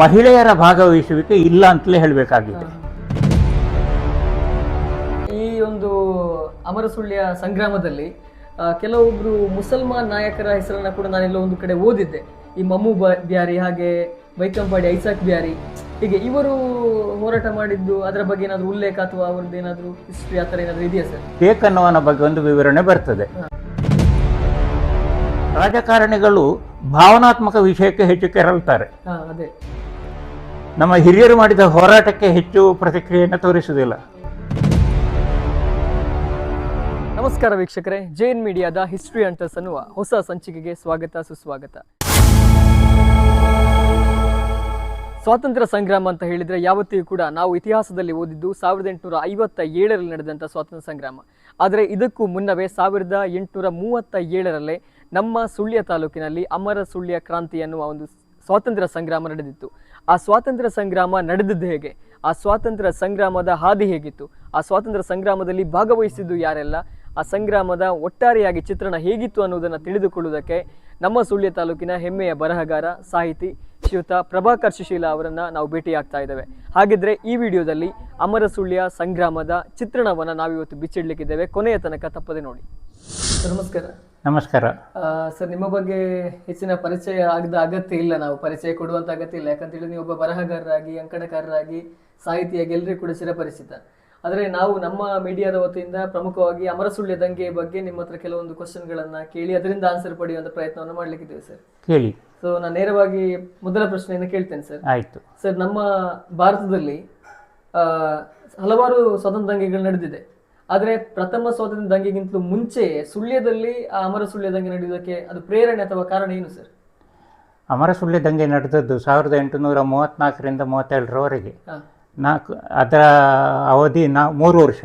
ಮಹಿಳೆಯರ ಭಾಗವಹಿಸುವಿಕೆ ಇಲ್ಲ ಅಂತಲೇ ಹೇಳಬೇಕಾಗಿದೆ. ಈ ಒಂದು ಅಮರಸುಳ್ಯ ಸಂಗ್ರಾಮದಲ್ಲಿ ಆ, ಕೆಲವೊಬ್ರು ಮುಸಲ್ಮಾನ್ ನಾಯಕರ ಹೆಸರನ್ನ ಕೂಡ ನಾನೆಲ್ಲೋ ಒಂದು ಕಡೆ ಓದಿದ್ದೆ. ಈ ಮಮ್ಮು ಬ್ಯಾರಿ ಹಾಗೆ ವೈಕಂಪಾಡಿ ಐಸಾಕ್ ಬ್ಯಾರಿ. ಹೀಗೆ ಇವರು ಹೋರಾಟ ಮಾಡಿದ್ದು ಅದರ ಬಗ್ಗೆ ಏನಾದರೂ ಉಲ್ಲೇಖ ಅಥವಾ ಅವ್ರದ್ದು ಏನಾದರೂ ಹಿಸ್ಟ್ರಿ ಆ ಥರ ಏನಾದರೂ ಇದೆಯಾ ಸರ್? ಬೇಕನ್ನುವನ ಬಗ್ಗೆ ಒಂದು ವಿವರಣೆ ಬರ್ತದೆ. ರಾಜಕಾರಣಿಗಳು ಭಾವನಾತ್ಮಕ ವಿಷಯಕ್ಕೆ ಹೆಚ್ಚು ಕೆರಳ್ತಾರೆ. ಅದೇ. ನಮ್ಮ ಹಿರಿಯರು ಮಾಡಿದ ಹೋರಾಟಕ್ಕೆ ಹೆಚ್ಚು ಪ್ರತಿಕ್ರಿಯೆಯನ್ನು ತೋರಿಸುವುದಿಲ್ಲ. ನಮಸ್ಕಾರ ವೀಕ್ಷಕರೇ ಜೈನ್ ಮೀಡಿಯಾದ ಹಿಸ್ಟ್ರಿ ಅಂಟರ್ಸ್ ಅನ್ನುವ ಹೊಸ ಸಂಚಿಕೆಗೆ ಸ್ವಾಗತ ಸುಸ್ವಾಗತ. ಸ್ವಾತಂತ್ರ್ಯ ಸಂಗ್ರಾಮ ಅಂತ ಹೇಳಿದ್ರೆ ಯಾವತ್ತಿಗೂ ಕೂಡ ನಾವು ಇತಿಹಾಸದಲ್ಲಿ ಓದಿದ್ದು ಸಾವಿರದ ಎಂಟುನೂರ ಐವತ್ತ ಏಳರಲ್ಲಿ ನಡೆದಂಥ ಸ್ವಾತಂತ್ರ್ಯ ಸಂಗ್ರಾಮ. ಆದರೆ ಇದಕ್ಕೂ ಮುನ್ನವೇ ಸಾವಿರದ ಎಂಟುನೂರ ಮೂವತ್ತ ಏಳರಲ್ಲೇ ನಮ್ಮ ಸುಳ್ಯ ತಾಲೂಕಿನಲ್ಲಿ ಅಮರ ಸುಳ್ಯ ಕ್ರಾಂತಿ ಎನ್ನುವ ಒಂದು ಸ್ವಾತಂತ್ರ್ಯ ಸಂಗ್ರಾಮ ನಡೆದಿತ್ತು. ಆ ಸ್ವಾತಂತ್ರ್ಯ ಸಂಗ್ರಾಮ ನಡೆದದ್ದು ಹೇಗೆ? ಆ ಸ್ವಾತಂತ್ರ್ಯ ಸಂಗ್ರಾಮದ ಹಾದಿ ಹೇಗಿತ್ತು? ಆ ಸ್ವಾತಂತ್ರ್ಯ ಸಂಗ್ರಾಮದಲ್ಲಿ ಭಾಗವಹಿಸಿದ್ದು ಯಾರೆಲ್ಲ? ಆ ಸಂಗ್ರಾಮದ ಒಟ್ಟಾರೆಯಾಗಿ ಚಿತ್ರಣ ಹೇಗಿತ್ತು ಅನ್ನೋದನ್ನು ತಿಳಿದುಕೊಳ್ಳುವುದಕ್ಕೆ ನಮ್ಮ ಸುಳ್ಯ ತಾಲೂಕಿನ ಹೆಮ್ಮೆಯ ಬರಹಗಾರ, ಸಾಹಿತಿ, ಶ್ರೀಯುತ ಪ್ರಭಾಕರ್ ಸುಶೀಲ ಅವರನ್ನು ನಾವು ಭೇಟಿಯಾಗ್ತಾ ಇದ್ದೇವೆ. ಹಾಗಿದ್ರೆ ಈ ವಿಡಿಯೋದಲ್ಲಿ ಅಮರ ಸುಳ್ಯ ಸಂಗ್ರಾಮದ ಚಿತ್ರಣವನ್ನು ನಾವಿವತ್ತು ಬಿಚ್ಚಿಡ್ಲಿಕ್ಕಿದ್ದೇವೆ. ಕೊನೆಯ ತನಕ ತಪ್ಪದೆ ನೋಡಿ. ನಮಸ್ಕಾರ. ನಮಸ್ಕಾರ. ಸರ್ ನಿಮ್ಮ ಬಗ್ಗೆ ಹೆಚ್ಚಿನ ಪರಿಚಯ ಆಗದ ಅಗತ್ಯ ಇಲ್ಲ. ನಾವು ಪರಿಚಯ ಕೊಡುವಂತ ಅಗತ್ಯ ಇಲ್ಲ. ಯಾಕಂತೇಳಿ ನೀವು ಒಬ್ಬ ಬರಹಗಾರರಾಗಿ ಅಂಕಣಕಾರರಾಗಿ ಸಾಹಿತಿಯಾಗಿ ಎಲ್ಲರಿಗೂ ಕೂಡ ಚಿರಪರಿಚಿತ. ಆದರೆ ನಾವು ನಮ್ಮ ಮೀಡಿಯಾದ ವತಿಯಿಂದ ಪ್ರಮುಖವಾಗಿ ಅಮರಸುಳ್ಯ ದಂಗೆ ಬಗ್ಗೆ ನಿಮ್ಮ ಹತ್ರ ಕೆಲವೊಂದು ಕ್ವಶನ್ಗಳನ್ನ ಕೇಳಿ ಅದರಿಂದ ಆನ್ಸರ್ ಪಡೆಯುವಂತ ಪ್ರಯತ್ನವನ್ನು ಮಾಡ್ಲಿಕ್ಕಿದ್ದೇವೆ ಸರ್. ಕೇಳಿ. ಸೊ ನಾನು ನೇರವಾಗಿ ಮೊದಲ ಪ್ರಶ್ನೆಯನ್ನು ಕೇಳ್ತೇನೆ ಸರ್. ಆಯಿತು. ಸರ್ ನಮ್ಮ ಭಾರತದಲ್ಲಿ ಹಲವಾರು ಸ್ವತಂತ್ರ ದಂಗೆಗಳು ನಡೆದಿದೆ. ಆದರೆ ಪ್ರಥಮ ಸ್ವಾತಂತ್ರ್ಯ ದಂಗೆಗಿಂತಲೂ ಮುಂಚೆ ಸುಳ್ಯದಲ್ಲಿ ಆ ಅಮರ ಸುಳ್ಯ ದಂಗೆ ನಡೆಯುವುದಕ್ಕೆ ಅದು ಪ್ರೇರಣೆ ಅಥವಾ ಕಾರಣ ಏನು ಸರ್? ಅಮರ ಸುಳ್ಯ ದಂಗೆ ನಡೆದದ್ದು ಸಾವಿರದ ಎಂಟುನೂರ ಮೂವತ್ತ್ನಾಲ್ಕರಿಂದ ಮೂವತ್ತೇಳರವರೆಗೆ. ನಾಲ್ಕು ಅದರ ಅವಧಿ ನಾ ಮೂರು ವರ್ಷ.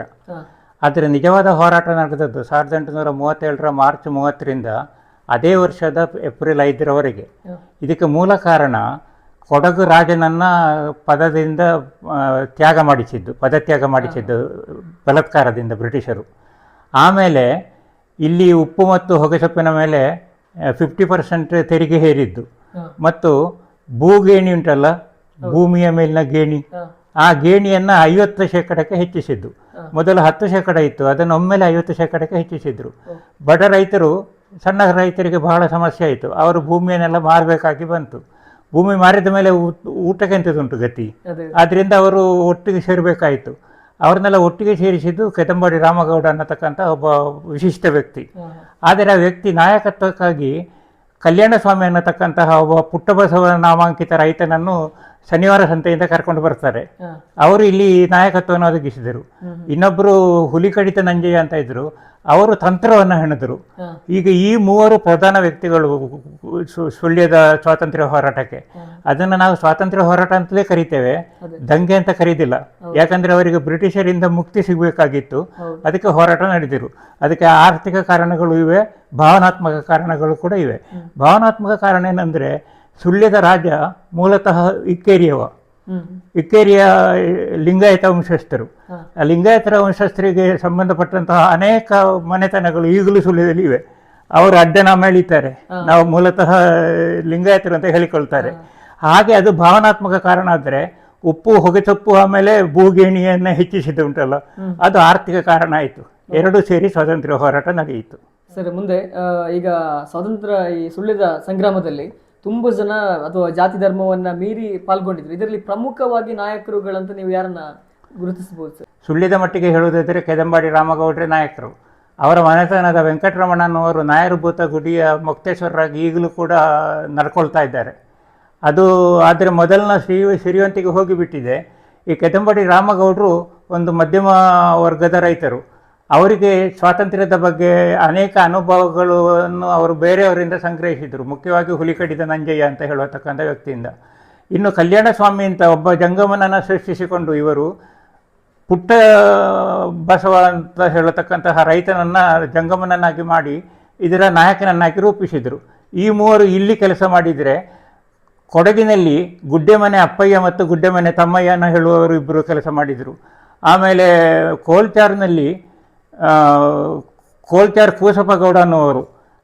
ಆದರೆ ನಿಜವಾದ ಹೋರಾಟ ನಡೆದದ್ದು ಸಾವಿರದ ಎಂಟುನೂರ ಮೂವತ್ತೇಳರ ಮಾರ್ಚ್ ಮೂವತ್ತರಿಂದ ಅದೇ ವರ್ಷದ ಏಪ್ರಿಲ್ ಐದರವರೆಗೆ. ಇದಕ್ಕೆ ಮೂಲ ಕಾರಣ ಕೊಡಗು ರಾಜನನ್ನ ಪದದಿಂದ ತ್ಯಾಗ ಮಾಡಿಸಿದ್ದು ಪದತ್ಯಾಗ ಮಾಡಿಸಿದ್ದು ಬಲತ್ಕಾರದಿಂದ ಬ್ರಿಟಿಷರು. ಆಮೇಲೆ ಇಲ್ಲಿ ಉಪ್ಪು ಮತ್ತು ಹೊಗೆಸೊಪ್ಪಿನ ಮೇಲೆ ಫಿಫ್ಟಿ ಪರ್ಸೆಂಟ್ ತೆರಿಗೆ ಹೇರಿದ್ದು. ಮತ್ತು ಭೂಗೇಣಿ ಉಂಟಲ್ಲ ಭೂಮಿಯ ಮೇಲಿನ ಗೇಣಿ ಆ ಗೇಣಿಯನ್ನು ಐವತ್ತು ಶೇಕಡಕ್ಕೆ ಹೆಚ್ಚಿಸಿದ್ದು. ಮೊದಲು ಹತ್ತು ಶೇಕಡ ಇತ್ತು ಅದನ್ನು ಒಮ್ಮೆಲೆ ಐವತ್ತು ಶೇಕಡಕ್ಕೆ ಹೆಚ್ಚಿಸಿದ್ರು. ಬಡ ರೈತರು ಸಣ್ಣ ರೈತರಿಗೆ ಬಹಳ ಸಮಸ್ಯೆ ಆಯಿತು. ಅವರು ಭೂಮಿಯನ್ನೆಲ್ಲ ಮಾರಬೇಕಾಗಿ ಬಂತು. ಭೂಮಿ ಮಾರಿದ ಮೇಲೆ ಊಟಕ್ಕೆ ಎಂಥದ್ದುಂಟು ಗತಿ? ಆದ್ರಿಂದ ಅವರು ಒಟ್ಟಿಗೆ ಸೇರಬೇಕಾಯಿತು. ಅವ್ರನ್ನೆಲ್ಲ ಒಟ್ಟಿಗೆ ಸೇರಿಸಿದ್ದು ಕೆದಂಬಾಡಿ ರಾಮಗೌಡ ಅನ್ನತಕ್ಕಂಥ ಒಬ್ಬ ವಿಶಿಷ್ಟ ವ್ಯಕ್ತಿ. ಆದರೆ ಆ ವ್ಯಕ್ತಿ ನಾಯಕತ್ವಕ್ಕಾಗಿ ಕಲ್ಯಾಣ ಸ್ವಾಮಿ ಅನ್ನತಕ್ಕಂತಹ ಒಬ್ಬ ಪುಟ್ಟಬಸವ ನಾಮಾಂಕಿತ ರೈತನನ್ನು ಶನಿವಾರ ಸಂತೆಯಿಂದ ಕರ್ಕೊಂಡು ಬರ್ತಾರೆ. ಅವರು ಇಲ್ಲಿ ನಾಯಕತ್ವವನ್ನು ಒದಗಿಸಿದರು. ಇನ್ನೊಬ್ಬರು ಹುಲಿ ಕಡಿತ ನಂಜಯ್ಯ ಅಂತ ಇದ್ರು. ಅವರು ತಂತ್ರವನ್ನು ಹೆಣೆದರು. ಈಗ ಈ ಮೂವರು ಪ್ರಧಾನ ವ್ಯಕ್ತಿಗಳು ಸುಳ್ಯದ ಸ್ವಾತಂತ್ರ್ಯ ಹೋರಾಟಕ್ಕೆ. ಅದನ್ನು ನಾವು ಸ್ವಾತಂತ್ರ್ಯ ಹೋರಾಟ ಅಂತಲೇ ಕರಿತೇವೆ. ದಂಗೆ ಅಂತ ಕರೀದಿಲ್ಲ. ಯಾಕಂದರೆ ಅವರಿಗೆ ಬ್ರಿಟಿಷರಿಂದ ಮುಕ್ತಿ ಸಿಗಬೇಕಾಗಿತ್ತು. ಅದಕ್ಕೆ ಹೋರಾಟ ನಡೆದಿರು. ಅದಕ್ಕೆ ಆರ್ಥಿಕ ಕಾರಣಗಳು ಇವೆ ಭಾವನಾತ್ಮಕ ಕಾರಣಗಳು ಕೂಡ ಇವೆ. ಭಾವನಾತ್ಮಕ ಕಾರಣ ಏನಂದರೆ ಸುಳ್ಯದ ರಾಜ ಮೂಲತಃ ಇಕ್ಕೇರಿಯವ. ಇಕ್ಕೇರಿಯ ಲಿಂಗಾಯತ ವಂಶಸ್ಥರು. ಆ ಲಿಂಗಾಯತರ ವಂಶಸ್ಥರಿಗೆ ಸಂಬಂಧಪಟ್ಟಂತಹ ಅನೇಕ ಮನೆತನಗಳು ಈಗಲೂ ಸುಳ್ಯದಲ್ಲಿ ಇವೆ. ಅವರು ಅಡ್ಡನಾಮ ಎಳಿತಾರೆ ನಾವು ಮೂಲತಃ ಲಿಂಗಾಯತರು ಅಂತ ಹೇಳಿಕೊಳ್ತಾರೆ. ಹಾಗೆ ಅದು ಭಾವನಾತ್ಮಕ ಕಾರಣ ಆದರೆ ಉಪ್ಪು ಹೊಗೆಸೊಪ್ಪು ಆಮೇಲೆ ಭೂಗೇಣಿಯನ್ನು ಹೆಚ್ಚಿಸಿದ್ದು ಉಂಟಲ್ಲ ಅದು ಆರ್ಥಿಕ ಕಾರಣ ಆಯಿತು. ಎರಡೂ ಸೇರಿ ಸ್ವಾತಂತ್ರ್ಯ ಹೋರಾಟ ನಡೆಯಿತು. ಸರಿ ಮುಂದೆ ಈಗ ಸ್ವಾತಂತ್ರ್ಯ ಈ ಸುಳ್ಳಿದ ಸಂಗ್ರಾಮದಲ್ಲಿ ತುಂಬಾ ಜನ ಅಥವಾ ಜಾತಿ ಧರ್ಮವನ್ನ ಮೀರಿ ಪಾಲ್ಗೊಂಡಿದ್ರು. ಇದರಲ್ಲಿ ಪ್ರಮುಖವಾಗಿ ನಾಯಕರುಗಳಂತ ನೀವು ಯಾರನ್ನ ಗುರುತಿಸಬಹುದು ಸರ್? ಸುಳ್ಳಿದ ಮಟ್ಟಿಗೆ ಹೇಳುವುದಾದರೆ ಕೆದಂಬಾಡಿ ರಾಮಗೌಡ್ರೆ ನಾಯಕರು. ಅವರ ಮನೆತನದ ವೆಂಕಟರಮಣನವರು ನಾಯರಭೂತ ಗುಡಿಯ ಮೊಕ್ತೇಶ್ವರರಾಗಿ ಈಗಲೂ ಕೂಡ ನಡ್ಕೊಳ್ತಾ ಇದ್ದಾರೆ. ಅದು ಆದರೆ ಮೊದಲಿನ ಶ್ರೀ ಸಿರಿವಂತಿಗೆ ಹೋಗಿಬಿಟ್ಟಿದೆ. ಈ ಕೆದಂಬಾಡಿ ರಾಮಗೌಡರು ಒಂದು ಮಧ್ಯಮ ವರ್ಗದ ರೈತರು. ಅವರಿಗೆ ಸ್ವಾತಂತ್ರ್ಯದ ಬಗ್ಗೆ ಅನೇಕ ಅನುಭವಗಳನ್ನು ಅವರು ಬೇರೆಯವರಿಂದ ಸಂಗ್ರಹಿಸಿದರು. ಮುಖ್ಯವಾಗಿ ಹುಲಿಕಡಿದ ನಂಜಯ್ಯ ಅಂತ ಹೇಳತಕ್ಕಂಥ ವ್ಯಕ್ತಿಯಿಂದ. ಇನ್ನು ಕಲ್ಯಾಣ ಸ್ವಾಮಿ ಅಂತ ಒಬ್ಬ ಜಂಗಮನನ್ನು ಸೃಷ್ಟಿಸಿಕೊಂಡು ಇವರು ಪುಟ್ಟ ಬಸವ ಅಂತ ಹೇಳತಕ್ಕಂತಹ ರೈತನನ್ನು ಜಂಗಮನನ್ನಾಗಿ ಮಾಡಿ ಇದರ ನಾಯಕನನ್ನಾಗಿ ರೂಪಿಸಿದರು. ಈ ಮೂವರು ಇಲ್ಲಿ ಕೆಲಸ ಮಾಡಿದರೆ ಕೊಡಗಿನಲ್ಲಿ ಗುಡ್ಡೆಮನೆ ಅಪ್ಪಯ್ಯ ಮತ್ತು ಗುಡ್ಡೆಮನೆ ತಮ್ಮಯ್ಯನ ಹೇಳುವವರು ಇಬ್ಬರು ಕೆಲಸ ಮಾಡಿದರು. ಆಮೇಲೆ ಕೋಲ್ಚಾರ್ನಲ್ಲಿ ಕೋಲ್ಚಾರ್ ಕೂಸಪ್ಪಗೌಡ ಅನ್ನೋರು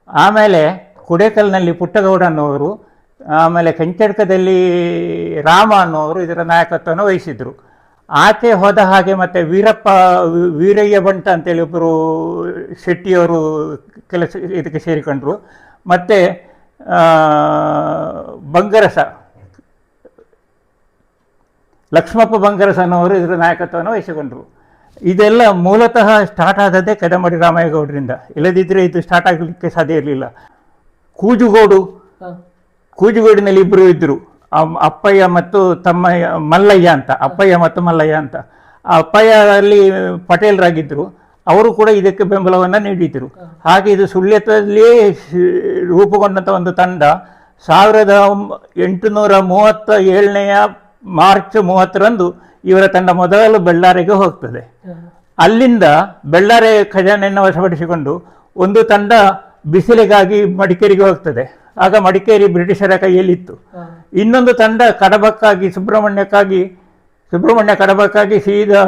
ಆಮೇಲೆ ಕುಡೇಕಲ್ನಲ್ಲಿ ಪುಟ್ಟಗೌಡ ಅನ್ನೋರು ಆಮೇಲೆ ಕಂಚಡ್ಕದಲ್ಲಿ ರಾಮ ಅನ್ನೋರು ಇದರ ನಾಯಕತ್ವವನ್ನು ವಹಿಸಿದ್ರು. ಆಚೆ ಹೋದ ಹಾಗೆ ಮತ್ತೆ ವೀರಪ್ಪ, ವೀರಯ್ಯ ಬಂಟ ಅಂತೇಳಿ ಒಬ್ಬರು ಶೆಟ್ಟಿಯವರು ಕೆಲಸ ಇದಕ್ಕೆ ಸೇರಿಕೊಂಡ್ರು. ಮತ್ತು ಬಂಗರಸ, ಲಕ್ಷ್ಮಪ್ಪ ಬಂಗರಸ ಅನ್ನೋರು ಇದರ ನಾಯಕತ್ವವನ್ನು ವಹಿಸಿಕೊಂಡ್ರು. ಇದೆಲ್ಲ ಮೂಲತಃ ಸ್ಟಾರ್ಟ್ ಆದದ್ದೇ ಕದಮಡಿ ರಾಮಯ್ಯಗೌಡರಿಂದ. ಇಲ್ಲದಿದ್ದರೆ ಇದು ಸ್ಟಾರ್ಟ್ ಆಗಲಿಕ್ಕೆ ಸಾಧ್ಯ ಇರಲಿಲ್ಲ. ಕೂಜುಗೋಡು. ಕೂಜುಗೋಡಿನಲ್ಲಿ ಇಬ್ಬರು ಇದ್ದರು ಅಪ್ಪಯ್ಯ ಮತ್ತು ತಮ್ಮಯ್ಯ ಮಲ್ಲಯ್ಯ ಅಂತ. ಅಪ್ಪಯ್ಯ ಮತ್ತು ಮಲ್ಲಯ್ಯ ಅಂತ. ಆ ಅಪ್ಪಯ್ಯ ಅಲ್ಲಿ ಪಟೇಲರಾಗಿದ್ದರು ಅವರು ಕೂಡ ಇದಕ್ಕೆ ಬೆಂಬಲವನ್ನು ನೀಡಿದರು. ಹಾಗೆ ಇದು ಸುಳ್ಯದಲ್ಲಿಯೇ ಶ್- ರೂಪುಗೊಂಡಂಥ ಒಂದು ತಂಡ. ಸಾವಿರದ ಎಂಟುನೂರ ಮೂವತ್ತ ಏಳನೆಯ ಮಾರ್ಚ್ ಮೂವತ್ತರಂದು ಇವರ ತಂಡ ಮೊದಲು ಬೆಳ್ಳಾರಿಗೆ ಹೋಗ್ತದೆ. ಅಲ್ಲಿಂದ ಬೆಳ್ಳಾರೆ ಖಜಾನೆಯನ್ನು ವಶಪಡಿಸಿಕೊಂಡು ಒಂದು ತಂಡ ಬಿಸಿಲಿಗಾಗಿ ಮಡಿಕೇರಿಗೆ ಹೋಗ್ತದೆ. ಆಗ ಮಡಿಕೇರಿ ಬ್ರಿಟಿಷರ ಕೈಯಲ್ಲಿತ್ತು. ಇನ್ನೊಂದು ತಂಡ ಕಡಬಕ್ಕಾಗಿ ಸುಬ್ರಹ್ಮಣ್ಯಕ್ಕಾಗಿ ಸುಬ್ರಹ್ಮಣ್ಯ ಕಡಬಕ್ಕಾಗಿ ಸೀದಾ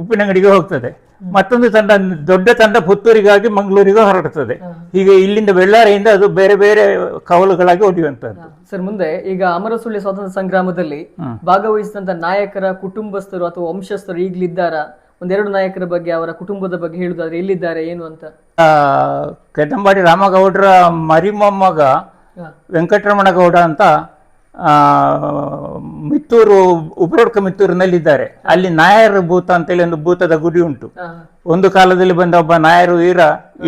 ಉಪ್ಪಿನಂಗಡಿಗೆ ಹೋಗ್ತದೆ. ಮತ್ತೊಂದು ತಂಡ ದೊಡ್ಡ ತಂಡ ಪುತ್ತೂರಿಗಾಗಿ ಮಂಗಳೂರಿಗೆ ಹೊರಡ್ತದೆ. ಈಗ ಇಲ್ಲಿಂದ ಬೆಳ್ಳಾರಿಯಿಂದ ಅದು ಬೇರೆ ಬೇರೆ ಕವಲುಗಳಾಗಿ ಒಡೆಯುವಂತದ್ದು ಸರ್ ಮುಂದೆ ಈಗ ಅಮರಸುಳ್ಳಿ ಸ್ವಾತಂತ್ರ್ಯ ಸಂಗ್ರಾಮದಲ್ಲಿ ಭಾಗವಹಿಸಿದಂತ ನಾಯಕರ ಕುಟುಂಬಸ್ಥರು ಅಥವಾ ವಂಶಸ್ಥರು ಈಗಲಿದ್ದಾರ? ಒಂದೆರಡು ನಾಯಕರ ಬಗ್ಗೆ ಅವರ ಕುಟುಂಬದ ಬಗ್ಗೆ ಹೇಳುದಾದ್ರೆ ಎಲ್ಲಿದ್ದಾರೆ ಏನು ಅಂತ? ಕೆದಂಬಾಡಿ ರಾಮಗೌಡರ ಮರಿಮೊಮ್ಮಗ ವೆಂಕಟರಮಣಗೌಡ ವೆಂಕಟರಮಣ ಗೌಡ ಅಂತ ಮಿತ್ತೂರು ಉಪರೋಡ್ಕ ಮಿತ್ತೂರಿನಲ್ಲಿದ್ದಾರೆ. ಅಲ್ಲಿ ನಾಯರ್ ಭೂತ ಅಂತೇಳಿ ಒಂದು ಭೂತದ ಗುಡಿ ಉಂಟು. ಒಂದು ಕಾಲದಲ್ಲಿ ಬಂದ ಒಬ್ಬ ನಾಯರು ವೀರ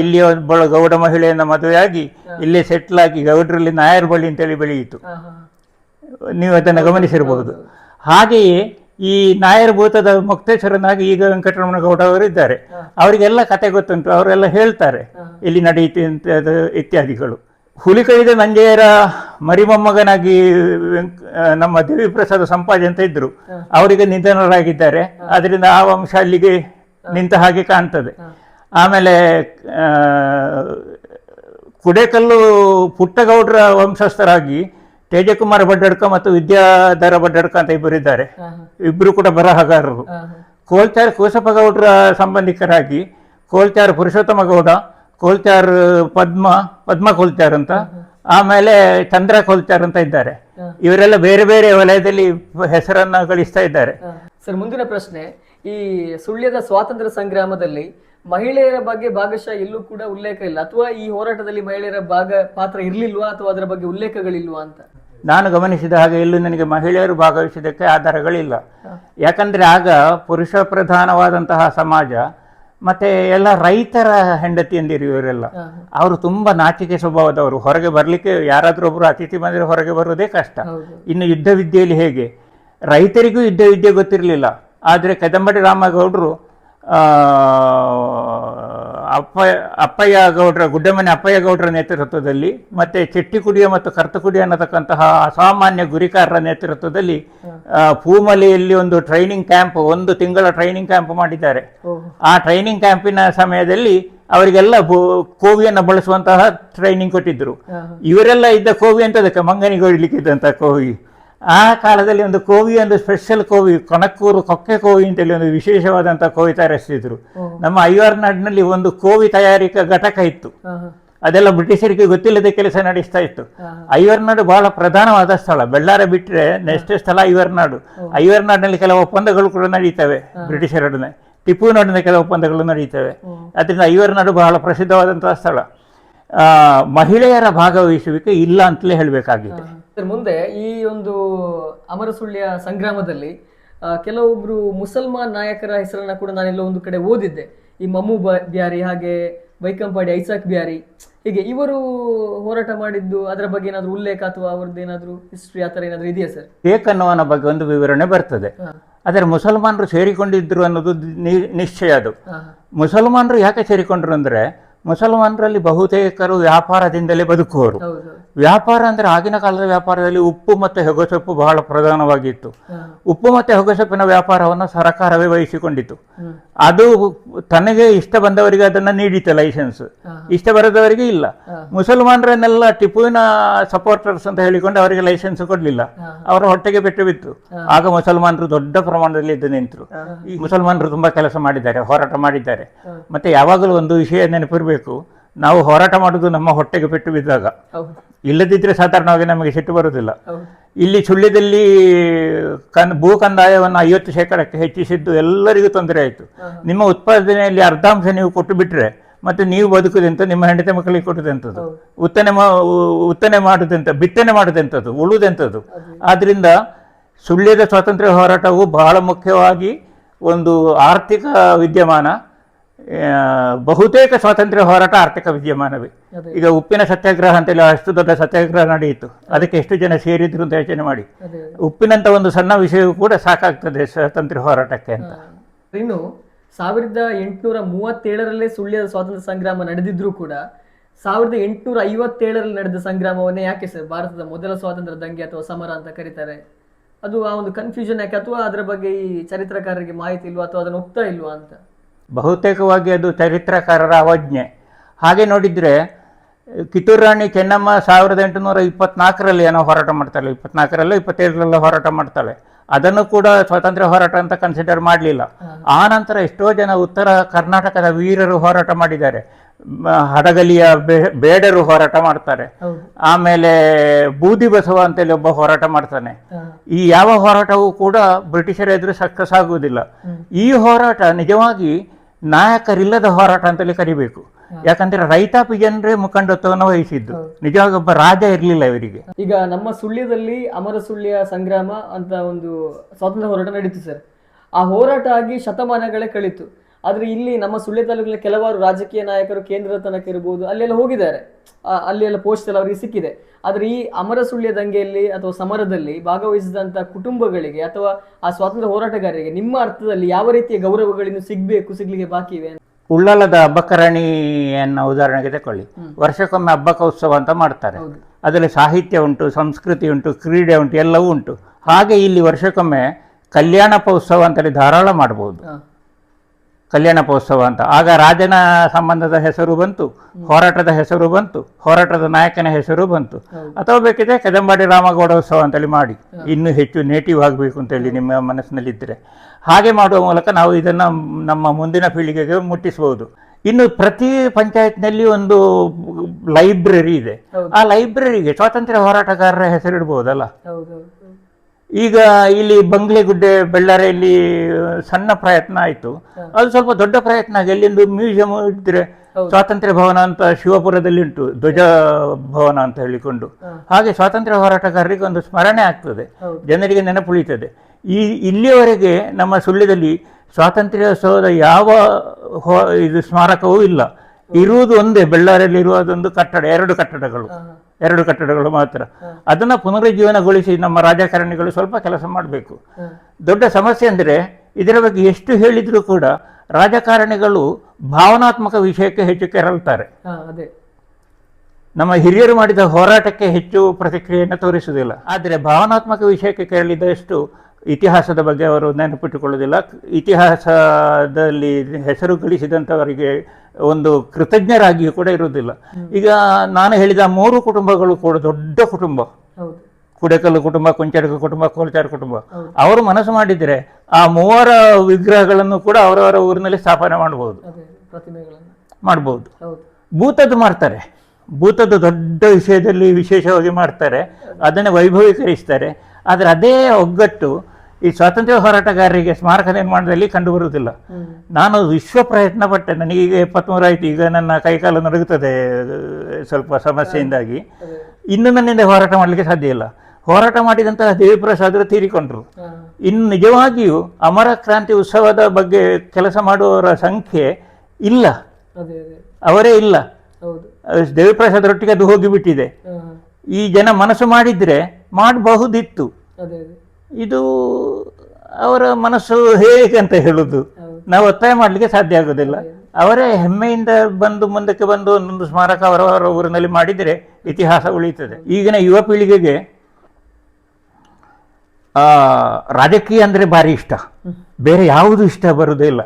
ಇಲ್ಲಿ ಒಬ್ಬಳು ಗೌಡ ಮಹಿಳೆಯನ್ನ ಮದುವೆಯಾಗಿ ಇಲ್ಲೇ ಸೆಟ್ಲ್ ಆಗಿ ಗೌಡರಲ್ಲಿ ನಾಯರ್ ಬಳಿ ಅಂತೇಳಿ ಬೆಳೆಯಿತು. ನೀವು ಅದನ್ನು ಗಮನಿಸಿರಬಹುದು. ಹಾಗೆಯೇ ಈ ನಾಯರ್ ಭೂತದ ಮುಕ್ತೇಶ್ವರನಾಗಿ ಈಗ ವೆಂಕಟರಮಣ ಗೌಡ ಅವರು ಇದ್ದಾರೆ ಅವರಿಗೆಲ್ಲ ಕತೆ ಗೊತ್ತುಂಟು ಅವರೆಲ್ಲ ಹೇಳ್ತಾರೆ. ಇಲ್ಲಿ ನಡೆಯುತ್ತೆ ಇತ್ಯಾದಿಗಳು. ಹುಲಿ ಕಡಿದ ನಂಜೆಯರ ಮರಿಮೊಮ್ಮಗನಾಗಿ ನಮ್ಮ ದೇವಿ ಪ್ರಸಾದ ಸಂಪಾಜಿ ಅಂತ ಇದ್ರು. ಅವರಿಗೆ ನಿಧನರಾಗಿದ್ದಾರೆ. ಅದರಿಂದ ಆ ವಂಶ ಅಲ್ಲಿಗೆ ನಿಂತ ಹಾಗೆ ಕಾಣ್ತದೆ. ಆಮೇಲೆ ಕುಡೇಕಲ್ಲು ಪುಟ್ಟಗೌಡರ ವಂಶಸ್ಥರಾಗಿ ತೇಜಕುಮಾರ ಬಡ್ಡಡ್ಕ ಮತ್ತು ವಿದ್ಯಾಧರ ಬಡ್ಡಡ್ಕ ಅಂತ ಇಬ್ಬರಿದ್ದಾರೆ. ಇಬ್ಬರು ಕೂಡ ಬರಹಗಾರರು. ಕೋಲ್ಚಾರ್ ಕೋಸಪ್ಪ ಕೋಲ್ಚಾರ್ ಕೂಸಪ್ಪಗೌಡರ ಸಂಬಂಧಿಕರಾಗಿ ಕೋಲ್ಚಾರ್ ಪುರುಷೋತ್ತಮ ಗೌಡ ಕೋಲ್ಚಾರ್ ಪದ್ಮ ಪದ್ಮ ಕೋಲ್ಚಾರ್ ಅಂತ. ಆಮೇಲೆ ಚಂದ್ರ ಕೋಲ್ಚಾರ್ ಅಂತ ಇದ್ದಾರೆ. ಇವರೆಲ್ಲ ಬೇರೆ ಬೇರೆ ವಲಯದಲ್ಲಿ ಹೆಸರನ್ನ ಗಳಿಸ್ತಾ ಇದ್ದಾರೆ. ಸರ್ ಮುಂದಿನ ಪ್ರಶ್ನೆ. ಈ ಸುಳ್ಯದ ಸ್ವಾತಂತ್ರ್ಯ ಸಂಗ್ರಾಮದಲ್ಲಿ ಮಹಿಳೆಯರ ಬಗ್ಗೆ ಭಾಗಶಃ ಎಲ್ಲೂ ಕೂಡ ಉಲ್ಲೇಖ ಇಲ್ಲ. ಅಥವಾ ಈ ಹೋರಾಟದಲ್ಲಿ ಮಹಿಳೆಯರ ಭಾಗ ಪಾತ್ರ ಇರ್ಲಿಲ್ವಾ ಅಥವಾ ಅದರ ಬಗ್ಗೆ ಉಲ್ಲೇಖಗಳಿಲ್ವಾ ಅಂತ? ನಾನು ಗಮನಿಸಿದ ಹಾಗೆ ಎಲ್ಲೂ ನನಗೆ ಮಹಿಳೆಯರು ಭಾಗವಹಿಸಿದ್ದಕ್ಕೆ ಆಧಾರಗಳಿಲ್ಲ. ಯಾಕಂದ್ರೆ ಆಗ ಪುರುಷ ಪ್ರಧಾನವಾದಂತಹ ಸಮಾಜ ಮತ್ತೆ ಎಲ್ಲ ರೈತರ ಹೆಂಡತಿಯಂದಿರು ಇವರೆಲ್ಲ ಅವರು ತುಂಬಾ ನಾಚಿಕೆ ಸ್ವಭಾವದವರು. ಹೊರಗೆ ಬರಲಿಕ್ಕೆ ಯಾರಾದ್ರೂ ಒಬ್ರು ಅತಿಥಿ ಬಂದ್ರೆ ಹೊರಗೆ ಬರೋದೇ ಕಷ್ಟ. ಇನ್ನು ಯುದ್ಧ ವಿದ್ಯೆಯಲ್ಲಿ ಹೇಗೆ? ರೈತರಿಗೂ ಯುದ್ಧ ವಿದ್ಯೆ ಗೊತ್ತಿರಲಿಲ್ಲ. ಆದರೆ ಕದಂಬಡಿ ರಾಮಗೌಡರು ಆ, ಅಪ್ಪ ಅಪ್ಪಯ್ಯ ಗೌಡ್ರ ಗುಡ್ಡಮನೆ ಅಪ್ಪಯ್ಯ ಗೌಡ್ರ ನೇತೃತ್ವದಲ್ಲಿ ಮತ್ತೆ ಚೆಟ್ಟಿಕುಡಿಯ ಮತ್ತು ಕರ್ತಕುಡಿ ಅನ್ನತಕ್ಕಂತಹ ಅಸಾಮಾನ್ಯ ಗುರಿಕಾರರ ನೇತೃತ್ವದಲ್ಲಿ ಪೂಮಲೆಯಲ್ಲಿ ಒಂದು ಟ್ರೈನಿಂಗ್ ಕ್ಯಾಂಪ್ ಒಂದು ತಿಂಗಳ ಟ್ರೈನಿಂಗ್ ಕ್ಯಾಂಪ್ ಮಾಡಿದ್ದಾರೆ. ಆ ಟ್ರೈನಿಂಗ್ ಕ್ಯಾಂಪಿನ ಸಮಯದಲ್ಲಿ ಅವರಿಗೆಲ್ಲ ಕೋವಿಯನ್ನು ಬಳಸುವಂತಹ ಟ್ರೈನಿಂಗ್ ಕೊಟ್ಟಿದ್ರು. ಇವರೆಲ್ಲ ಇದ್ದ ಕೋವಿ ಅಂತ ಅದಕ್ಕೆ ಮಂಗನಿಗೆ ಹೊಡಿಲಿಕ್ಕಿದ್ದಂತ ಕೋವಿ. ಆ ಕಾಲದಲ್ಲಿ ಒಂದು ಕೋವಿ ಒಂದು ಸ್ಪೆಷಲ್ ಕೋವಿ ಕಣಕೂರು ಕೊಕ್ಕೆ ಕೋವಿ ಅಂತೇಳಿ ಒಂದು ವಿಶೇಷವಾದಂಥ ಕೋವಿ ತಯಾರಿಸ್ತಿದ್ರು. ನಮ್ಮ ಐವರ್ನಾಡಿನಲ್ಲಿ ಒಂದು ಕೋವಿ ತಯಾರಿಕಾ ಘಟಕ ಇತ್ತು. ಅದೆಲ್ಲ ಬ್ರಿಟಿಷರಿಗೆ ಗೊತ್ತಿಲ್ಲದೆ ಕೆಲಸ ನಡೆಸ್ತಾ ಇತ್ತು. ಐವರ್ ಐವರ್ನಾಡು ಬಹಳ ಪ್ರಧಾನವಾದ ಸ್ಥಳ. ಬೆಳ್ಳಾರ ಬಿಟ್ಟರೆ ನೆಕ್ಸ್ಟ್ ಸ್ಥಳ ಐವರ್ನಾಡು ಐವರ್ನಾಡಿನಲ್ಲಿ ಕೆಲವು ಒಪ್ಪಂದಗಳು ಕೂಡ ನಡೀತವೆ ಬ್ರಿಟಿಷರೊಡನೆ. ಟಿಪ್ಪು ನಾಡಿನ ಕೆಲವು ಒಪ್ಪಂದಗಳು ನಡೀತವೆ. ಅದರಿಂದ ಐವರ್ನಾಡು ಬಹಳ ಪ್ರಸಿದ್ಧವಾದಂತಹ ಸ್ಥಳ. ಮಹಿಳೆಯರ ಭಾಗವಹಿಸುವಿಕೆ ಇಲ್ಲ ಅಂತಲೇ ಹೇಳಬೇಕಾಗಿದೆ. ಸರ್ ಮುಂದೆ ಈ ಒಂದು ಅಮರಸುಳ್ಯ ಸಂಗ್ರಾಮದಲ್ಲಿ ಆ, ಕೆಲವೊಬ್ರು ಮುಸಲ್ಮಾನ್ ನಾಯಕರ ಹೆಸರನ್ನ ಕೂಡ ನಾನೆಲ್ಲೋ ಒಂದು ಕಡೆ ಓದಿದ್ದೆ. ಈ ಮಮ್ಮು ಬ್ಯಾರಿ ಹಾಗೆ ಬೈಕಂಪಾಡಿ ಐಸಾಕ್ ಬ್ಯಾರಿ ಹೀಗೆ ಇವರು ಹೋರಾಟ ಮಾಡಿದ್ದು ಅದರ ಬಗ್ಗೆ ಏನಾದರೂ ಉಲ್ಲೇಖ ಅಥವಾ ಅವ್ರದ್ದು ಏನಾದ್ರೂ ಹಿಸ್ಟ್ರಿ ಆ ಥರ ಏನಾದ್ರು ಇದೆಯಾ ಸರ್? ಶೇಖ್ ಅನ್ನುವನ ಬಗ್ಗೆ ಒಂದು ವಿವರಣೆ ಬರ್ತದೆ. ಆದರೆ ಮುಸಲ್ಮಾನರು ಸೇರಿಕೊಂಡಿದ್ರು ಅನ್ನೋದು ನಿಶ್ಚಯ ಅದು. ಮುಸಲ್ಮಾನರು ಯಾಕೆ ಸೇರಿಕೊಂಡ್ರು ಅಂದರೆ ಮುಸಲ್ಮಾನರಲ್ಲಿ ಬಹುತೇಕರು ವ್ಯಾಪಾರದಿಂದಲೇ ಬದುಕುವರು. ವ್ಯಾಪಾರ ಅಂದರೆ ಆಗಿನ ಕಾಲದ ವ್ಯಾಪಾರದಲ್ಲಿ ಉಪ್ಪು ಮತ್ತು ಹೊಗೆಸೊಪ್ಪು ಬಹಳ ಪ್ರಧಾನವಾಗಿತ್ತು. ಉಪ್ಪು ಮತ್ತು ಹೊಗೆಸೊಪ್ಪಿನ ವ್ಯಾಪಾರವನ್ನು ಸರ್ಕಾರವೇ ವಹಿಸಿಕೊಂಡಿತು ಅದು ತನಗೆ ಇಷ್ಟ ಬಂದವರಿಗೆ ಅದನ್ನು ನೀಡಿತು ಲೈಸೆನ್ಸ್. ಇಷ್ಟ ಬರದವರಿಗೆ ಇಲ್ಲ. ಮುಸಲ್ಮಾನರನ್ನೆಲ್ಲ ಟಿಪ್ಪುವಿನ ಸಪೋರ್ಟರ್ಸ್ ಅಂತ ಹೇಳಿಕೊಂಡು ಅವರಿಗೆ ಲೈಸೆನ್ಸ್ ಕೊಡಲಿಲ್ಲ. ಅವರ ಹೊಟ್ಟೆಗೆ ಬಿಟ್ಟು ಬಿತ್ತು. ಆಗ ಮುಸಲ್ಮಾನರು ದೊಡ್ಡ ಪ್ರಮಾಣದಲ್ಲಿ ಇದ್ದು ನಿಂತರು. ಈ ಮುಸಲ್ಮಾನರು ತುಂಬಾ ಕೆಲಸ ಮಾಡಿದ್ದಾರೆ ಹೋರಾಟ ಮಾಡಿದ್ದಾರೆ. ಮತ್ತೆ ಯಾವಾಗಲೂ ಒಂದು ವಿಷಯ ನೆನಪಿರಬೇಕು. ನಾವು ಹೋರಾಟ ಮಾಡೋದು ನಮ್ಮ ಹೊಟ್ಟೆಗೆ ಪೆಟ್ಟು ಬಿದ್ದಾಗ. ಹೌದು. ಇಲ್ಲದಿದ್ದರೆ ಸಾಧಾರಣವಾಗಿ ನಮಗೆ ಸಿಟ್ಟು ಬರುವುದಿಲ್ಲ ಇಲ್ಲಿ ಸುಳ್ಯದಲ್ಲಿ ಕನ್ ಭೂ ಕಂದಾಯವನ್ನು ಐವತ್ತು ಶೇಕಡಕ್ಕೆ ಹೆಚ್ಚಿಸಿದ್ದು ಎಲ್ಲರಿಗೂ ತೊಂದರೆ ಆಯಿತು. ನಿಮ್ಮ ಉತ್ಪಾದನೆಯಲ್ಲಿ ಅರ್ಧಾಂಶ ನೀವು ಕೊಟ್ಟು ಬಿಟ್ಟರೆ ಮತ್ತೆ ನೀವು ಬದುಕುದೆಂತ ನಿಮ್ಮ ಹೆಂಡತಿ ಮಕ್ಕಳಿಗೆ ಕೊಟ್ಟುದೆಂಥದ್ದು ಉತ್ತನೆ ಮಾ ಉತ್ತನೆ ಮಾಡುದೆಂತ ಬಿತ್ತನೆ ಮಾಡುದೆಂಥದ್ದು ಉಳುದೆಂಥದ್ದು ಆದ್ದರಿಂದ ಸುಳ್ಯದ ಸ್ವಾತಂತ್ರ್ಯ ಹೋರಾಟವು ಬಹಳ ಮುಖ್ಯವಾಗಿ ಒಂದು ಆರ್ಥಿಕ ವಿದ್ಯಮಾನ ಬಹುತೇಕ ಸ್ವಾತಂತ್ರ್ಯ ಹೋರಾಟ ಆರ್ಥಿಕ ವಿದ್ಯಮಾನವೇ. ಈಗ ಉಪ್ಪಿನ ಸತ್ಯಾಗ್ರಹ ಅಂತೇಳಿ ಅಷ್ಟು ದೊಡ್ಡ ಸತ್ಯಾಗ್ರಹ ನಡೆಯಿತು. ಅದಕ್ಕೆ ಎಷ್ಟು ಜನ ಸೇರಿದ್ರು ಅಂತ ಯೋಚನೆ ಮಾಡಿ. ಉಪ್ಪಿನಂತ ಒಂದು ಸಣ್ಣ ವಿಷಯವೂ ಕೂಡ ಸಾಕಾಗ್ತದೆ ಸ್ವಾತಂತ್ರ್ಯ ಹೋರಾಟಕ್ಕೆ ಅಂತ. ಇನ್ನು ಸಾವಿರದ ಎಂಟುನೂರ ಮೂವತ್ತೇಳರಲ್ಲೇ ಸುಳ್ಯದ ಸ್ವಾತಂತ್ರ್ಯ ಸಂಗ್ರಾಮ ನಡೆದಿದ್ರೂ ಕೂಡ ಸಾವಿರದ ಎಂಟುನೂರ ಐವತ್ತೇಳರಲ್ಲಿ ನಡೆದ ಸಂಗ್ರಾಮವನ್ನೇ ಯಾಕೆ ಸರ್ ಭಾರತದ ಮೊದಲ ಸ್ವಾತಂತ್ರ್ಯ ದಂಗೆ ಅಥವಾ ಸಮರ ಅಂತ ಕರೀತಾರೆ? ಅದು ಆ ಒಂದು ಕನ್ಫ್ಯೂಷನ್ ಯಾಕೆ ಅಥವಾ ಅದರ ಬಗ್ಗೆ ಈ ಚರಿತ್ರಕಾರರಿಗೆ ಮಾಹಿತಿ ಇಲ್ವಾ ಅಥವಾ ಅದನ್ನು ಒಪ್ತಾ ಇಲ್ವಾ ಅಂತ? ಬಹುತೇಕವಾಗಿ ಅದು ಚರಿತ್ರಕಾರರ ಅವಜ್ಞೆ ಹಾಗೆ ನೋಡಿದರೆ ಕಿತ್ತೂರು ರಾಣಿ ಚೆನ್ನಮ್ಮ ಸಾವಿರದ ಎಂಟುನೂರ ಇಪ್ಪತ್ನಾಲ್ಕರಲ್ಲಿ ಏನೋ ಹೋರಾಟ ಮಾಡ್ತಾಳೆ. ಇಪ್ಪತ್ನಾಲ್ಕರಲ್ಲೋ ಇಪ್ಪತ್ತೇಳರಲ್ಲೋ ಹೋರಾಟ ಮಾಡ್ತಾಳೆ. ಅದನ್ನು ಕೂಡ ಸ್ವಾತಂತ್ರ್ಯ ಹೋರಾಟ ಅಂತ ಕನ್ಸಿಡರ್ ಮಾಡಲಿಲ್ಲ. ಆ ನಂತರ ಎಷ್ಟೋ ಜನ ಉತ್ತರ ಕರ್ನಾಟಕದ ವೀರರು ಹೋರಾಟ ಮಾಡಿದ್ದಾರೆ. ಹಡಗಲಿಯ ಬೇ- ಬೇಡರು ಹೋರಾಟ ಮಾಡ್ತಾರೆ. ಆಮೇಲೆ ಬೂದಿ ಬಸವ ಅಂತೇಳಿ ಒಬ್ಬ ಹೋರಾಟ ಮಾಡ್ತಾನೆ. ಈ ಯಾವ ಹೋರಾಟವೂ ಕೂಡ ಬ್ರಿಟಿಷರ ಎದುರು ಸಕ್ಸಸ್ ಆಗುವುದಿಲ್ಲ. ಈ ಹೋರಾಟ ನಿಜವಾಗಿ ನಾಯಕರಿಲ್ಲದ ಹೋರಾಟ ಅಂತೇಳಿ ಕರಿಬೇಕು. ಯಾಕಂದ್ರೆ ರೈತಾಪಿ ಜನರೇ ಮುಖಂಡತ್ವವನ್ನು ವಹಿಸಿದ್ದು. ನಿಜವಾಗಿ ಒಬ್ಬ ರಾಜ ಇರಲಿಲ್ಲ ಇವರಿಗೆ. ಈಗ ನಮ್ಮ ಸುಳ್ಯದಲ್ಲಿ ಅಮರ ಸುಳ್ಯ ಸಂಗ್ರಾಮ ಅಂತ ಒಂದು ಸ್ವಾತಂತ್ರ್ಯ ಹೋರಾಟ ನಡೀತು ಸರ್. ಆ ಹೋರಾಟ ಆಗಿ ಶತಮಾನಗಳೇ ಕಳೀತು. ಆದ್ರೆ ಇಲ್ಲಿ ನಮ್ಮ ಸುಳ್ಯ ತಾಲೂಕಿನ ಕೆಲವಾರು ರಾಜಕೀಯ ನಾಯಕರು ಕೇಂದ್ರದ ತನಕ ಇರಬಹುದು ಅಲ್ಲೆಲ್ಲ ಹೋಗಿದ್ದಾರೆ. ಅಲ್ಲೆಲ್ಲ ಅಲ್ಲಿ ಎಲ್ಲ ಪೋಸ್ಟ್ ಎಲ್ಲ ಅವರಿಗೆ ಸಿಕ್ಕಿದೆ. ಆದ್ರೆ ಈ ಅಮರ ಸುಳ್ಯ ದಂಗೆಯಲ್ಲಿ ಅಥವಾ ಸಮರದಲ್ಲಿ ಭಾಗವಹಿಸಿದಂತ ಕುಟುಂಬಗಳಿಗೆ ಅಥವಾ ಆ ಸ್ವಾತಂತ್ರ್ಯ ಹೋರಾಟಗಾರರಿಗೆ ನಿಮ್ಮ ಅರ್ಥದಲ್ಲಿ ಯಾವ ರೀತಿಯ ಗೌರವಗಳನ್ನು ಸಿಗ್ಬೇಕು ಸಿಗ್ಲಿಕ್ಕೆ ಬಾಕಿ ಇವೆ ಉಳ್ಳಾಲದ ಹಬ್ಬಕರಾಣಿಯನ್ನು ಉದಾಹರಣೆಗೆ ತಗೊಳ್ಳಿ ವರ್ಷಕ್ಕೊಮ್ಮೆ ಹಬ್ಬಕ ಉತ್ಸವ ಅಂತ ಮಾಡ್ತಾರೆ. ಅದರಲ್ಲಿ ಸಾಹಿತ್ಯ ಉಂಟು ಸಂಸ್ಕೃತಿ ಉಂಟು ಕ್ರೀಡೆ ಉಂಟು ಎಲ್ಲವೂ ಉಂಟು. ಹಾಗೆ ಇಲ್ಲಿ ವರ್ಷಕ್ಕೊಮ್ಮೆ ಕಲ್ಯಾಣಪೋತ್ಸವ ಅಂತೇಳಿ ಧಾರಾಳ ಮಾಡ್ಬೋದು. ಕಲ್ಯಾಣಪೋತ್ಸವ ಅಂತ. ಆಗ ರಾಜನ ಸಂಬಂಧದ ಹೆಸರು ಬಂತು ಹೋರಾಟದ ಹೆಸರು ಬಂತು ಹೋರಾಟದ ನಾಯಕನ ಹೆಸರು ಬಂತು. ಅಥವಾ ಬೇಕಿದ್ರೆ ಕದಂಬಾಡಿ ರಾಮಗೌಡ ಉತ್ಸವ ಅಂತೇಳಿ ಮಾಡಿ. ಇನ್ನೂ ಹೆಚ್ಚು ನೇಟಿವ್ ಆಗಬೇಕು ಅಂತೇಳಿ ನಿಮ್ಮ ಮನಸ್ಸಿನಲ್ಲಿದ್ದರೆ ಹಾಗೆ ಮಾಡುವ ಮೂಲಕ ನಾವು ಇದನ್ನು ನಮ್ಮ ಮುಂದಿನ ಪೀಳಿಗೆಗೆ ಮುಟ್ಟಿಸಬಹುದು ಇನ್ನು ಪ್ರತಿ ಪಂಚಾಯತ್ನಲ್ಲಿ ಒಂದು ಲೈಬ್ರರಿ ಇದೆ. ಆ ಲೈಬ್ರರಿಗೆ ಸ್ವಾತಂತ್ರ್ಯ ಹೋರಾಟಗಾರರ ಹೆಸರಿಡ್ಬೋದಲ್ಲ? ಈಗ ಇಲ್ಲಿ ಬಂಗ್ಲೆಗುಡ್ಡೆ ಬೆಳ್ಳಾರಿಯಲ್ಲಿ ಸಣ್ಣ ಪ್ರಯತ್ನ ಆಯಿತು. ಅದು ಸ್ವಲ್ಪ ದೊಡ್ಡ ಪ್ರಯತ್ನ ಆಗಿ ಅಲ್ಲಿಂದು ಮ್ಯೂಸಿಯಂ ಇದ್ರೆ ಸ್ವಾತಂತ್ರ್ಯ ಭವನ ಅಂತ ಶಿವಪುರದಲ್ಲಿ ಉಂಟು ಧ್ವಜ ಭವನ ಅಂತ ಹೇಳಿಕೊಂಡು. ಹಾಗೆ ಸ್ವಾತಂತ್ರ್ಯ ಹೋರಾಟಗಾರರಿಗೆ ಒಂದು ಸ್ಮರಣೆ ಆಗ್ತದೆ. ಜನರಿಗೆ ನೆನಪುಳಿತದೆ. ಈ ಇಲ್ಲಿಯವರೆಗೆ ನಮ್ಮ ಸುಳ್ಯದಲ್ಲಿ ಸ್ವಾತಂತ್ರ್ಯೋತ್ಸವದ ಯಾವ ಹೋ- ಇದು ಸ್ಮಾರಕವೂ ಇಲ್ಲ. ಇರುವುದು ಒಂದೇ ಬೆಳ್ಳಾರಿಯಲ್ಲಿ ಇರುವುದೊಂದು ಕಟ್ಟಡ ಎರಡು ಕಟ್ಟಡಗಳು. ಎರಡು ಕಟ್ಟಡಗಳು ಮಾತ್ರ. ಅದನ್ನು ಪುನರುಜ್ಜೀವನಗೊಳಿಸಿ ನಮ್ಮ ರಾಜಕಾರಣಿಗಳು ಸ್ವಲ್ಪ ಕೆಲಸ ಮಾಡಬೇಕು. ದೊಡ್ಡ ಸಮಸ್ಯೆ ಅಂದರೆ ಇದರ ಬಗ್ಗೆ ಎಷ್ಟು ಹೇಳಿದರೂ ಕೂಡ ರಾಜಕಾರಣಿಗಳು ಭಾವನಾತ್ಮಕ ವಿಷಯಕ್ಕೆ ಹೆಚ್ಚು ಕೆರಳ್ತಾರೆ. ನಮ್ಮ ಹಿರಿಯರು ಮಾಡಿದ ಹೋರಾಟಕ್ಕೆ ಹೆಚ್ಚು ಪ್ರತಿಕ್ರಿಯೆಯನ್ನು ತೋರಿಸುವುದಿಲ್ಲ. ಆದರೆ ಭಾವನಾತ್ಮಕ ವಿಷಯಕ್ಕೆ ಕೆರಳಿದಷ್ಟು ಇತಿಹಾಸದ ಬಗ್ಗೆ ಅವರು ನೆನಪಿಟ್ಟುಕೊಳ್ಳೋದಿಲ್ಲ. ಇತಿಹಾಸದಲ್ಲಿ ಹೆಸರು ಗಳಿಸಿದಂಥವರಿಗೆ ಒಂದು ಕೃತಜ್ಞರಾಗಿಯೂ ಕೂಡ ಇರುವುದಿಲ್ಲ. ಈಗ ನಾನು ಹೇಳಿದ ಮೂರು ಕುಟುಂಬಗಳು ಕೂಡ ದೊಡ್ಡ ಕುಟುಂಬ. ಕುಡೆಕಲ್ಲು ಕುಟುಂಬ ಕುಂಚಡಕ ಕುಟುಂಬ ಕೋಲ್ಚಾರ ಕುಟುಂಬ. ಅವರು ಮನಸ್ಸು ಮಾಡಿದರೆ ಆ ಮೂವರ ವಿಗ್ರಹಗಳನ್ನು ಕೂಡ ಅವರವರ ಊರಿನಲ್ಲಿ ಸ್ಥಾಪನೆ ಮಾಡಬಹುದು ಮಾಡಬಹುದು ಹೌದು. ಭೂತದ್ದು ಮಾಡ್ತಾರೆ. ಭೂತದ್ದು ದೊಡ್ಡ ವಿಷಯದಲ್ಲಿ ವಿಶೇಷವಾಗಿ ಮಾಡ್ತಾರೆ. ಅದನ್ನು ವೈಭವೀಕರಿಸ್ತಾರೆ. ಆದರೆ ಅದೇ ಒಗ್ಗಟ್ಟು ಈ ಸ್ವಾತಂತ್ರ್ಯ ಹೋರಾಟಗಾರರಿಗೆ ಸ್ಮಾರಕ ನಿರ್ಮಾಣದಲ್ಲಿ ಕಂಡುಬರುವುದಿಲ್ಲ. ನಾನು ವಿಶ್ವ ಪ್ರಯತ್ನ ಪಟ್ಟೆ. ನನಗೀಗ ಎಪ್ಪತ್ತ್ಮೂರು ಆಯಿತು ಈಗ ನನ್ನ ಕೈಕಾಲು ನಡುಗುತ್ತದೆ ಸ್ವಲ್ಪ ಸಮಸ್ಯೆಯಿಂದಾಗಿ. ಇನ್ನು ನನ್ನಿಂದ ಹೋರಾಟ ಮಾಡಲಿಕ್ಕೆ ಸಾಧ್ಯ ಇಲ್ಲ. ಹೋರಾಟ ಮಾಡಿದಂತಹ ದೇವಿಪ್ರಸಾದರು ತೀರಿಕೊಂಡ್ರು. ಇನ್ನು ನಿಜವಾಗಿಯೂ ಅಮರ ಕ್ರಾಂತಿ ಉತ್ಸವದ ಬಗ್ಗೆ ಕೆಲಸ ಮಾಡುವವರ ಸಂಖ್ಯೆ ಇಲ್ಲ. ಅವರೇ ಇಲ್ಲ. ದೇವಿಪ್ರಸಾದರೊಟ್ಟಿಗೆ ಅದು ಹೋಗಿಬಿಟ್ಟಿದೆ. ಈ ಜನ ಮನಸ್ಸು ಮಾಡಿದ್ರೆ ಮಾಡಬಹುದಿತ್ತು. ಇದು ಅವರ ಮನಸ್ಸು ಹೇಗೆ ಅಂತ ಹೇಳುದು ನಾವು ಒತ್ತಾಯ ಮಾಡಲಿಕ್ಕೆ ಸಾಧ್ಯ ಆಗೋದಿಲ್ಲ. ಅವರೇ ಹೆಮ್ಮೆಯಿಂದ ಬಂದು ಮುಂದಕ್ಕೆ ಬಂದು ಒಂದೊಂದು ಸ್ಮಾರಕ ಅವರವರ ಊರಿನಲ್ಲಿ ಮಾಡಿದರೆ ಇತಿಹಾಸ ಉಳಿಯುತ್ತದೆ. ಈಗಿನ ಯುವ ಪೀಳಿಗೆಗೆ ಆ, ರಾಜಕೀಯ ಅಂದರೆ ಭಾರಿ ಇಷ್ಟ. ಬೇರೆ ಯಾವುದು ಇಷ್ಟ ಬರುವುದೇ ಇಲ್ಲ.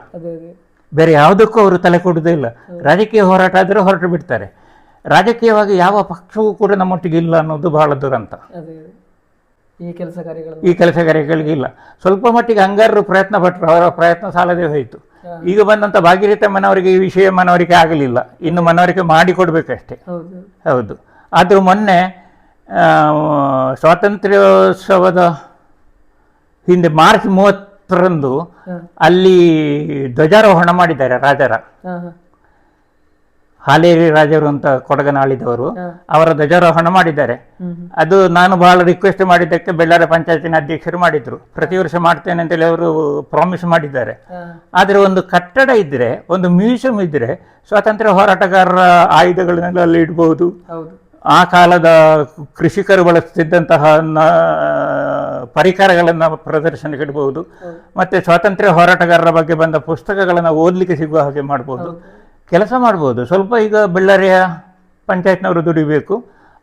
ಬೇರೆ ಯಾವುದಕ್ಕೂ ಅವರು ತಲೆ ಕೊಡುವುದೇ ಇಲ್ಲ. ರಾಜಕೀಯ ಹೋರಾಟ ಆದರೆ ಹೊರಟು ಬಿಡ್ತಾರೆ. ರಾಜಕೀಯವಾಗಿ ಯಾವ ಪಕ್ಷವೂ ಕೂಡ ನಮ್ಮೊಟ್ಟಿಗೆ ಇಲ್ಲ ಅನ್ನೋದು ಬಹಳ ದುರಂತ. ಈ ಕೆಲಸ ಕಾರ್ಯಗಳನ್ನು ಈ ಕೆಲಸ ಕಾರ್ಯಗಳಿಗೆ ಇಲ್ಲ. ಸ್ವಲ್ಪ ಮಟ್ಟಿಗೆ ಹಂಗಾರರು ಪ್ರಯತ್ನ ಪಟ್ಟರು ಅವರ ಪ್ರಯತ್ನ ಸಾಲದೇ ಹೋಯಿತು. ಈಗ ಬಂದಂಥ ಭಾಗೀರಥ ಮನವರಿಗೆ ಈ ವಿಷಯ ಮನವರಿಕೆ ಆಗಲಿಲ್ಲ. ಇನ್ನು ಮನವರಿಕೆ ಮಾಡಿಕೊಡ್ಬೇಕಷ್ಟೇ. ಹೌದು. ಹೌದು. ಆದರೂ ಮೊನ್ನೆ ಆ, ಸ್ವಾತಂತ್ರ್ಯೋತ್ಸವದ ಹಿಂದೆ ಮಾರ್ಚ್ ಮೂವತ್ತರಂದು ಅಲ್ಲಿ ಧ್ವಜಾರೋಹಣ ಮಾಡಿದ್ದಾರೆ ರಾಜರ. ಹಾಲೇರಿ ರಾಜರು ಅಂತ ಕೊಡಗನಾಳಿದವರು ಅವರ ಧ್ವಜಾರೋಹಣ ಮಾಡಿದ್ದಾರೆ. ಅದು ನಾನು ಬಹಳ ರಿಕ್ವೆಸ್ಟ್ ಮಾಡಿದ್ದಕ್ಕೆ ಬೆಳ್ಳಾರಿ ಪಂಚಾಯತಿನ ಅಧ್ಯಕ್ಷರು ಮಾಡಿದ್ರು. ಪ್ರತಿ ವರ್ಷ ಮಾಡ್ತೇನೆ ಅಂತೇಳಿ ಅವರು ಪ್ರಾಮಿಸ್ ಮಾಡಿದ್ದಾರೆ. ಆದರೆ ಒಂದು ಕಟ್ಟಡ ಇದ್ರೆ ಒಂದು ಮ್ಯೂಸಿಯಂ ಇದ್ರೆ ಸ್ವಾತಂತ್ರ್ಯ ಹೋರಾಟಗಾರರ ಆಯುಧಗಳನ್ನೆಲ್ಲ ಅಲ್ಲಿ ಇಡಬಹುದು ಹೌದು. ಆ ಕಾಲದ ಕೃಷಿಕರು ಬಳಸ್ತಿದ್ದಂತಹ ಪರಿಕರಗಳನ್ನ ಪ್ರದರ್ಶನಕ್ಕೆ ಇಡಬಹುದು ಮತ್ತೆ ಸ್ವಾತಂತ್ರ್ಯ ಹೋರಾಟಗಾರರ ಬಗ್ಗೆ ಬಂದ ಪುಸ್ತಕಗಳನ್ನ ಓದಲಿಕ್ಕೆ ಸಿಗುವ ಹಾಗೆ ಮಾಡ್ಬೋದು. ಕೆಲಸ ಮಾಡ್ಬೋದು. ಸ್ವಲ್ಪ ಈಗ ಬಳ್ಳಾರಿಯ ಪಂಚಾಯತ್ನವರು ದುಡಿಬೇಕು.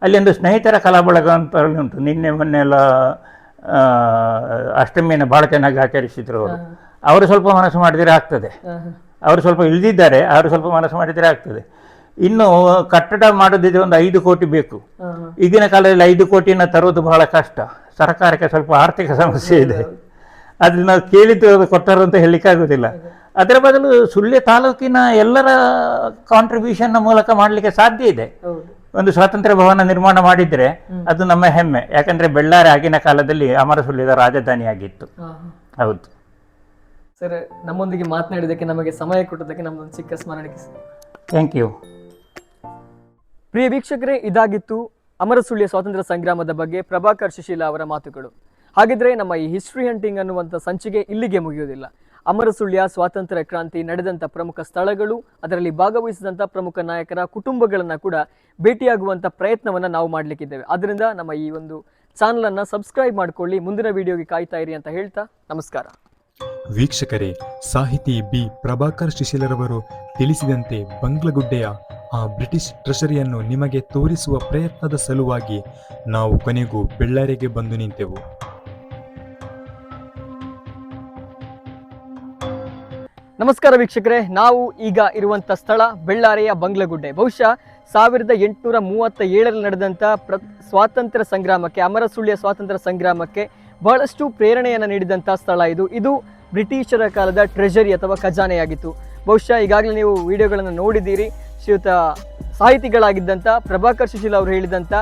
ಅಲ್ಲಿ ಒಂದು ಸ್ನೇಹಿತರ ಕಲಾ ಬಳಗ ಅಂತ ಹೇಳಿ ಉಂಟು. ನಿನ್ನೆ ಮೊನ್ನೆ ಎಲ್ಲ ಆ, ಅಷ್ಟಮಿಯನ್ನು ಭಾಳ ಚೆನ್ನಾಗಿ ಆಚರಿಸಿದ್ರು ಅವರು. ಅವರು ಸ್ವಲ್ಪ ಮನಸ್ಸು ಮಾಡಿದರೆ ಆಗ್ತದೆ. ಅವರು ಸ್ವಲ್ಪ ಇಳಿದಿದ್ದಾರೆ ಅವರು ಸ್ವಲ್ಪ ಮನಸ್ಸು ಮಾಡಿದರೆ ಆಗ್ತದೆ. ಇನ್ನು ಕಟ್ಟಡ ಮಾಡೋದಿದ್ರೆ ಒಂದು ಐದು ಕೋಟಿ ಬೇಕು. ಈಗಿನ ಕಾಲದಲ್ಲಿ ಐದು ಕೋಟಿನ ತರೋದು ಬಹಳ ಕಷ್ಟ. ಸರ್ಕಾರಕ್ಕೆ ಸ್ವಲ್ಪ ಆರ್ಥಿಕ ಸಮಸ್ಯೆ ಇದೆ. ಆದ್ರೆ ನಾವು ಕೇಳಿದ್ದು ಅದು ಅಂತ ಹೇಳಲಿಕ್ಕಾಗೋದಿಲ್ಲ ಅದರ ಬದಲು ಸುಳ್ಯ ತಾಲೂಕಿನ ಎಲ್ಲರ ಕಾಂಟ್ರಿಬ್ಯೂಷನ್ನ ಮೂಲಕ ಮಾಡಲಿಕ್ಕೆ ಸಾಧ್ಯ ಇದೆ. ಒಂದು ಸ್ವಾತಂತ್ರ್ಯ ಭವನ ನಿರ್ಮಾಣ ಮಾಡಿದ್ರೆ ಅದು ನಮ್ಮ ಹೆಮ್ಮೆ. ಯಾಕಂದ್ರೆ ಬೆಳ್ಳಾರಿ ಆಗಿನ ಕಾಲದಲ್ಲಿ ಅಮರ ಸುಳ್ಯದ ರಾಜಧಾನಿಯಾಗಿತ್ತು ಹೌದು. ಸರ್ ನಮ್ಮೊಂದಿಗೆ ಮಾತನಾಡಿದ್ದಕ್ಕೆ ನಮಗೆ ಸಮಯ ಕೊಟ್ಟದಕ್ಕೆ ನಮ್ಮದೊಂದು ಚಿಕ್ಕ ಸ್ಮರಣೆ ಥ್ಯಾಂಕ್ ಯು ಪ್ರಿಯ ವೀಕ್ಷಕರೇ ಇದಾಗಿತ್ತು ಅಮರಸುಳ್ಯ ಸ್ವಾತಂತ್ರ್ಯ ಸಂಗ್ರಾಮದ ಬಗ್ಗೆ ಪ್ರಭಾಕರ್ ಸುಶೀಲ ಅವರ ಮಾತುಗಳು. ಹಾಗಿದ್ರೆ ನಮ್ಮ ಈ ಹಿಸ್ಟ್ರಿ ಹಂಟಿಂಗ್ ಅನ್ನುವಂಥ ಸಂಚಿಕೆ ಇಲ್ಲಿಗೆ ಮುಗಿಯುವುದಿಲ್ಲ. ಅಮರಸುಳ್ಯ ಸ್ವಾತಂತ್ರ್ಯ ಕ್ರಾಂತಿ ನಡೆದಂಥ ಪ್ರಮುಖ ಸ್ಥಳಗಳು, ಅದರಲ್ಲಿ ಭಾಗವಹಿಸಿದಂಥ ಪ್ರಮುಖ ನಾಯಕರ ಕುಟುಂಬಗಳನ್ನು ಕೂಡ ಭೇಟಿಯಾಗುವಂಥ ಪ್ರಯತ್ನವನ್ನು ನಾವು ಮಾಡಲಿಕ್ಕಿದ್ದೇವೆ. ಆದ್ದರಿಂದ ನಮ್ಮ ಈ ಒಂದು ಚಾನಲನ್ನು ಸಬ್ಸ್ಕ್ರೈಬ್ ಮಾಡಿಕೊಳ್ಳಿ, ಮುಂದಿನ ವಿಡಿಯೋಗೆ ಕಾಯ್ತಾ ಇರಿ ಅಂತ ಹೇಳ್ತಾ ನಮಸ್ಕಾರ. ವೀಕ್ಷಕರೇ, ಸಾಹಿತಿ ಬಿ. ಪ್ರಭಾಕರ್ ಶಿಶಿಲರವರು ತಿಳಿಸಿದಂತೆ ಬಂಗ್ಲಗುಡ್ಡೆಯ ಆ ಬ್ರಿಟಿಷ್ ಟ್ರೆಷರಿಯನ್ನು ನಿಮಗೆ ತೋರಿಸುವ ಪ್ರಯತ್ನದ ಸಲುವಾಗಿ ನಾವು ಕೊನೆಗೂ ಬೆಳ್ಳಾರಿಗೆ ಬಂದು ನಿಂತೆವು. ನಮಸ್ಕಾರ ವೀಕ್ಷಕರೇ, ನಾವು ಈಗ ಇರುವಂತ ಸ್ಥಳ ಬೆಳ್ಳಾರಿಯ ಬಂಗ್ಲಗುಡ್ಡೆ. ಬಹುಶಃ ಸಾವಿರದ ಎಂಟುನೂರ ಮೂವತ್ತ ಏಳರಲ್ಲಿ ನಡೆದಂಥ ಪ್ರ, ಸ್ವಾತಂತ್ರ್ಯ ಸಂಗ್ರಾಮಕ್ಕೆ, ಅಮರಸುಳ್ಯ ಸ್ವಾತಂತ್ರ್ಯ ಸಂಗ್ರಾಮಕ್ಕೆ ಬಹಳಷ್ಟು ಪ್ರೇರಣೆಯನ್ನು ನೀಡಿದಂಥ ಸ್ಥಳ ಇದು. ಇದು ಬ್ರಿಟಿಷರ ಕಾಲದ ಟ್ರೆಜರಿ ಅಥವಾ ಖಜಾನೆಯಾಗಿತ್ತು. ಬಹುಶಃ ಈಗಾಗಲೇ ನೀವು ವಿಡಿಯೋಗಳನ್ನು ನೋಡಿದ್ದೀರಿ. ಶ್ರೀಯುತ ಸಾಹಿತಿಗಳಾಗಿದ್ದಂಥ ಪ್ರಭಾಕರ್ ಸುಶೀಲ್ ಅವರು ಹೇಳಿದಂಥ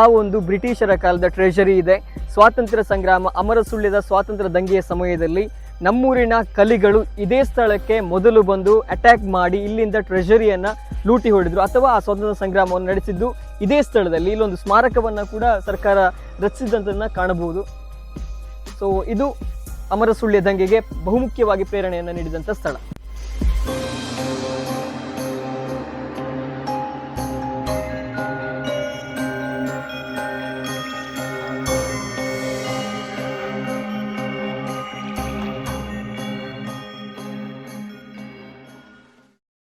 ಆ ಒಂದು ಬ್ರಿಟಿಷರ ಕಾಲದ ಟ್ರೆಜರಿ ಇದೆ. ಸ್ವಾತಂತ್ರ್ಯ ಸಂಗ್ರಾಮ, ಅಮರಸುಳ್ಯದ ಸ್ವಾತಂತ್ರ್ಯ ದಂಗೆಯ ಸಮಯದಲ್ಲಿ ನಮ್ಮೂರಿನ ಕಲಿಗಳು ಇದೇ ಸ್ಥಳಕ್ಕೆ ಮೊದಲು ಬಂದು ಅಟ್ಯಾಕ್ ಮಾಡಿ ಇಲ್ಲಿಂದ ಟ್ರೆಷರಿಯನ್ನು ಲೂಟಿ ಹೊಡೆದ್ರು ಅಥವಾ ಆ ಸ್ವಾತಂತ್ರ್ಯ ಸಂಗ್ರಾಮವನ್ನು ನಡೆಸಿದ್ದು ಇದೇ ಸ್ಥಳದಲ್ಲಿ. ಇಲ್ಲೊಂದು ಸ್ಮಾರಕವನ್ನು ಕೂಡ ಸರ್ಕಾರ ರಚಿಸಿದಂಥದನ್ನು ಕಾಣಬಹುದು. ಸೊ ಇದು ಅಮರ ಸುಳ್ಯ ದಂಗೆಗೆ ಬಹುಮುಖ್ಯವಾಗಿ ಪ್ರೇರಣೆಯನ್ನು ನೀಡಿದಂಥ ಸ್ಥಳ.